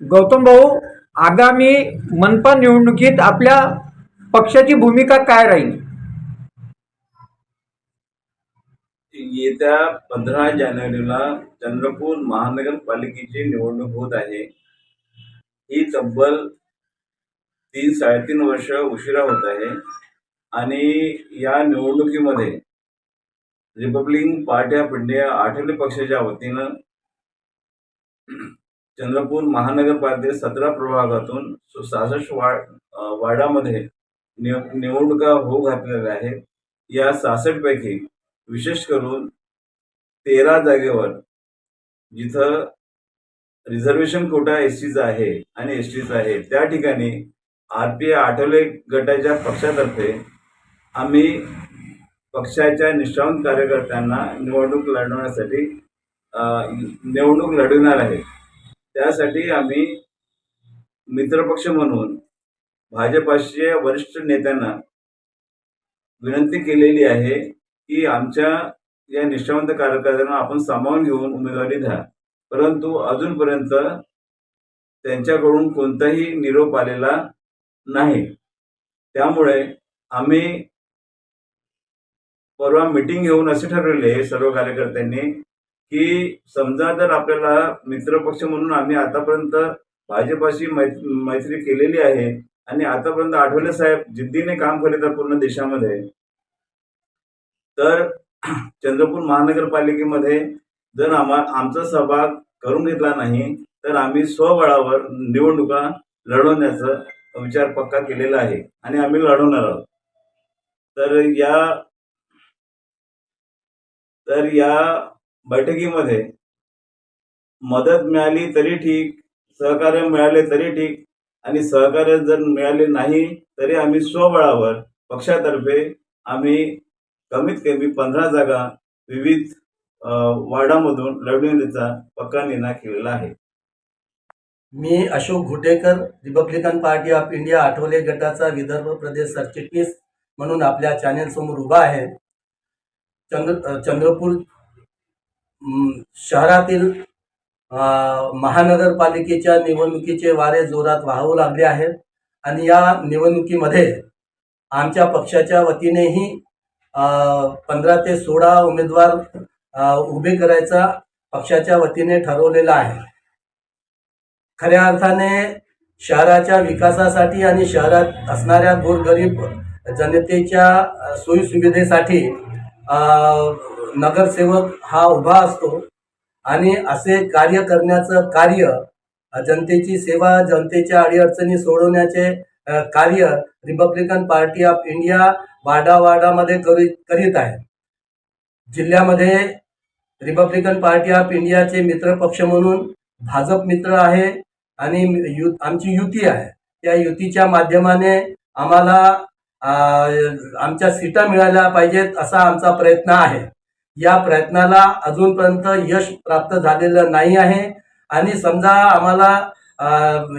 गौतम भाऊ आगामी मनपा निवडणुकीत आपल्या पक्षाची भूमिका काय राहील? येत्या पंधरा जानेवारीला चंद्रपूर महानगरपालिकेची निवडणूक होत आहे. ही तब्बल तीन साडेतीन वर्ष उशिरा होत आहे. आणि या निवडणुकीमध्ये Republican Party of India Athawale पक्षाच्या वतीनं चंद्रपूर महानगरपालिकेत सतरा प्रभागातून सहासष्ट वार्ड वार्डामध्ये निव निवडणुका होऊ घातलेल्या आहेत. या सहासष्टपैकी विशेष करून तेरा जागेवर जिथं रिझर्वेशन कोटा एस टीचा आहे आणि एस टीचा आहे त्या ठिकाणी आर पी आठवले गटाच्या पक्षातर्फे आम्ही पक्षाच्या निष्ठावंत कार्यकर्त्यांना निवडणूक लढवण्यासाठी निवडणूक लढविणार आहे. त्यासाठी आम्ही मित्रपक्ष म्हणून भाजपाचे वरिष्ठ नेत्यांना विनंती केलेली आहे की आमच्या या निष्ठावंत कार्यकर्त्यांना आपण सामावून घेऊन उमेदवारी द्या. परंतु अजूनपर्यंत त्यांच्याकडून कोणताही निरोप आलेला नाही. त्यामुळे आम्ही परवा मिटिंग घेऊन असे ठरवले सर्व कार्यकर्त्यांनी की समजा जर आपल्याला मित्रपक्ष म्हणून आम्ही आतापर्यंत भाजपाशी मैत्री केलेली आहे आणि आतापर्यंत आठवले साहेब जिद्दीने काम करीत आहेत पूर्ण देशामध्ये तर चंद्रपूर महानगरपालिकेमध्ये जर आम्हा आमचा सहभाग करून घेतला नाही तर आम्ही स्वबळावर निवडणुका लढवण्याचा विचार पक्का केलेला आहे आणि आम्ही लढवणार आहोत. तर या तर या बैठकीमध्ये मदत मिळाली तरी ठीक सहकार्य मिळाले तरी ठीक आणि सहकार्य जर मिळाले नाही तरी आम्ही स्वबळावर पक्षातर्फे आम्ही कमीत कमी पंधरा जागा विविध वार्डामधून लढविण्याचा पक्का निर्णय केलेला आहे. मी Ashok Ghutekar Republican Party of India Athawale गटाचा विदर्भ प्रदेश सरचिटणीस म्हणून आपल्या चॅनेल समोर उभा आहे. चंद्र चंद्रपूर शहरातील महानगरपालिकेच्या निवडणुकीचे वारे जोरात वाहू लागले आहेत. आणि या निवडणुकीमध्ये आमच्या पक्षाच्या वतीनेही पंधरा ते सोळा उमेदवार उभे करायचा पक्षाच्या वतीने ठरवलेला आहे. खऱ्या अर्थाने शहराच्या विकासासाठी आणि शहरात असणाऱ्या गोरगरीब जनतेच्या सोयीसुविधेसाठी नगरसेवक हा उभा असतो आणि असे कार्य करण्याचं कार्य जनतेची सेवा जनतेच्या अडीअडचणी सोडवण्याचे कार्य रिपब्लिकन पार्टी ऑफ इंडिया वाडावाडामध्ये करीत करीत आहे. जिल्ह्यामध्ये रिपब्लिकन पार्टी ऑफ इंडियाचे मित्रपक्ष म्हणून भाजप मित्र आहे आणि यु आमची युती आहे. त्या युतीच्या माध्यमाने आम्हाला आमच्या सीटा मिळाल्या पाहिजेत असा आमचा प्रयत्न आहे. या प्रयत्नाला अजूनपर्यंत यश प्राप्त झालेलं नाही आहे. आणि समजा आम्हाला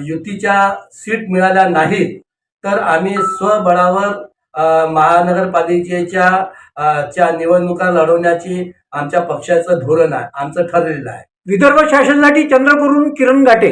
युतीच्या सीट मिळाल्या नाहीत तर आम्ही स्वबळावर महानगरपालिकेच्या च्या निवडणुका लढवण्याची आमच्या पक्षाचं धोरण आहे आमचं ठरलेलं आहे. विदर्भ शासनासाठी चंद्रपूरहून किरण गाटे